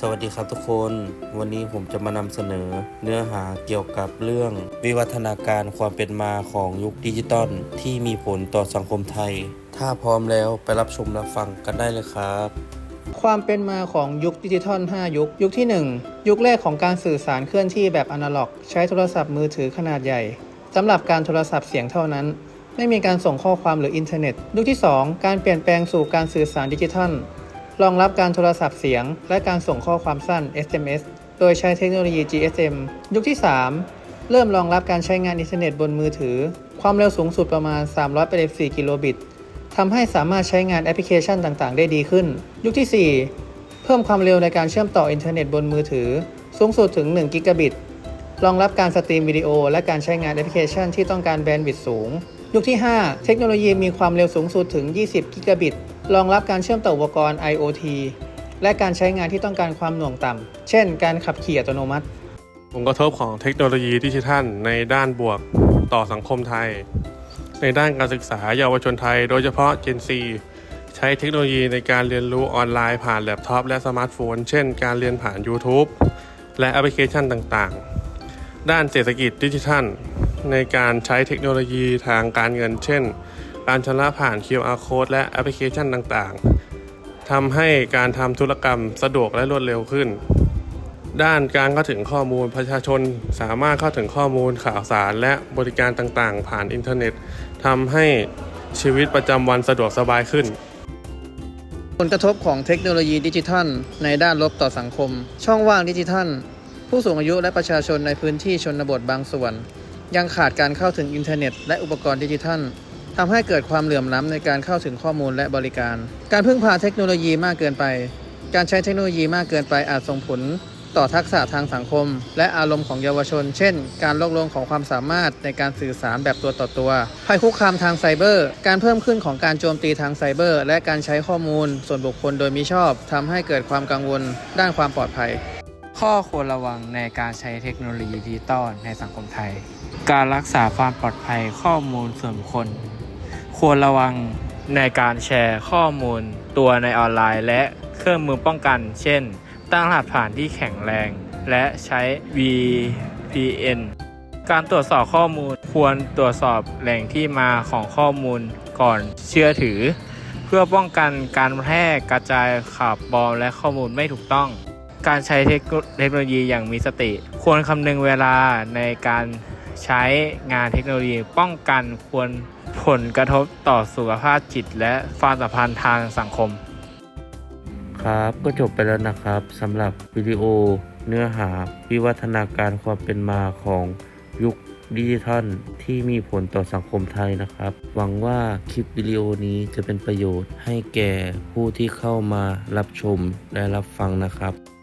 สวัสดีครับทุกคน วันนี้ผมจะมานำเสนอเนื้อหาเกี่ยวกับเรื่อง วิวัฒนาการความเป็นมาของยุคดิจิตอลที่มีผลต่อสังคมไทย ถ้าพร้อมแล้วไปรับชมรับฟังกันได้เลยครับ ความเป็นมาของยุคดิจิทัล 5 ยุค ยุคที่ 1 ยุคแรกของการสื่อสารเคลื่อนที่แบบอนาล็อก ใช้โทรศัพท์มือถือขนาดใหญ่สำหรับการโทรศัพท์เสียงเท่านั้น ไม่มีการส่งข้อความหรืออินเทอร์เน็ต ยุคที่ 2 การเปลี่ยนแปลงสู่การสื่อสารดิจิทัล รองรับการโทรศัพท์เสียง และการส่งข้อความสั้น SMS โดยใช้เทคโนโลยี GSM ยุคที่ 3 เริ่มรองรับการใช้งานอินเทอร์เน็ตบนมือถือ ความเร็วสูงสุดประมาณ 384 กิโลบิตทำให้สามารถใช้งานแอปพลิเคชันต่างๆ ได้ดีขึ้น ยุคที่ 4 เพิ่มความเร็วในการเชื่อมต่ออินเทอร์เน็ตบนมือถือ สูงสุดถึง 1 กิกะบิต รองรับการสตรีมวิดีโอ และการใช้งานแอปพลิเคชันที่ต้องการแบนด์วิดต์สูง ยุคที่ 5 เทคโนโลยีมีความเร็วสูงสุดถึง 20 กิกะบิต รองรับการเชื่อมต่ออุปกรณ์ IoT และการใช้งานที่ต้องการความหน่วงต่ำ เช่น การขับขี่อัตโนมัติ ผลกระทบของเทคโนโลยีดิจิทัลในด้านบวกต่อสังคมไทย ในด้านการศึกษาเยาวชนไทย โดยเฉพาะ Gen Z ใช้เทคโนโลยีในการเรียนรู้ออนไลน์ผ่านแล็ปท็อปและสมาร์ทโฟน เช่น การเรียนผ่าน YouTube และแอปพลิเคชันต่างๆ ด้านเศรษฐกิจดิจิทัล ในการใช้เทคโนโลยีทางการเงิน เช่น การชำระผ่าน QR code และแอปพลิเคชันต่างๆทำให้การทำธุรกรรมสะดวกและรวดเร็วขึ้น ด้านการเข้าถึงข้อมูลประชาชนสามารถเข้าถึงข้อมูลข่าวสารและบริการต่างๆ ผ่านอินเทอร์เน็ตทำให้ชีวิตประจำวันสะดวกสบายขึ้นผลกระทบของเทคโนโลยีดิจิทัล ในด้านลบต่อสังคม ช่องว่างดิจิทัล ผู้สูงอายุและประชาชนในพื้นที่ชนบทบางส่วน ยังขาดการเข้าถึงอินเทอร์เน็ต และอุปกรณ์ดิจิทัลทำให้เกิดความเหลื่อมล้ำในการเข้าถึงข้อมูลและบริการ การพึ่งพาเทคโนโลยีมากเกินไป การใช้เทคโนโลยีมากเกินไปอาจส่งผลต่อทักษะทางสังคม และอารมณ์ของเยาวชน เช่น การลดลงของความสามารถในการสื่อสารแบบตัวต่อตัว ภัยคุกคามทางไซเบอร์ การเพิ่มขึ้นของการโจมตีทางไซเบอร์ และการใช้ข้อมูล ส่วนบุคคลโดยมิชอบทำให้เกิดความกังวล ด้านความปลอดภัย ข้อควรระวังในการใช้เทคโนโลยีดิจิตอลในสังคมไทย การรักษาความปลอดภัยข้อมูลส่วนบุคคล ควรระวังในการแชร์ข้อมูลตัวในออนไลน์ และเครื่องมือป้องกัน เช่น ตั้งรหัสผ่านที่แข็งแรง และใช้ VPN การตรวจสอบข้อมูลควรตรวจสอบแหล่งที่มาของข้อมูลก่อนเชื่อถือ เพื่อป้องกันการแพร่กระจายข่าวปลอมและข้อมูลไม่ถูกต้อง การใช้เทคโนโลยีอย่างมีสติ ควรคำนึงเวลาในการ ใช้งานเทคโนโลยีป้องกันควรผลกระทบต่อสุขภาพจิต และความสัมพันธ์ทางสังคม ครับก็จบไปแล้วนะครับสำหรับวิดีโอเนื้อหาวิวัฒนาการความเป็นมาของยุคดิจิทัลที่มีผลต่อสังคมไทยนะครับ หวังว่าคลิปวิดีโอนี้จะเป็นประโยชน์ให้แก่ผู้ที่เข้ามารับชมและรับฟังนะครับ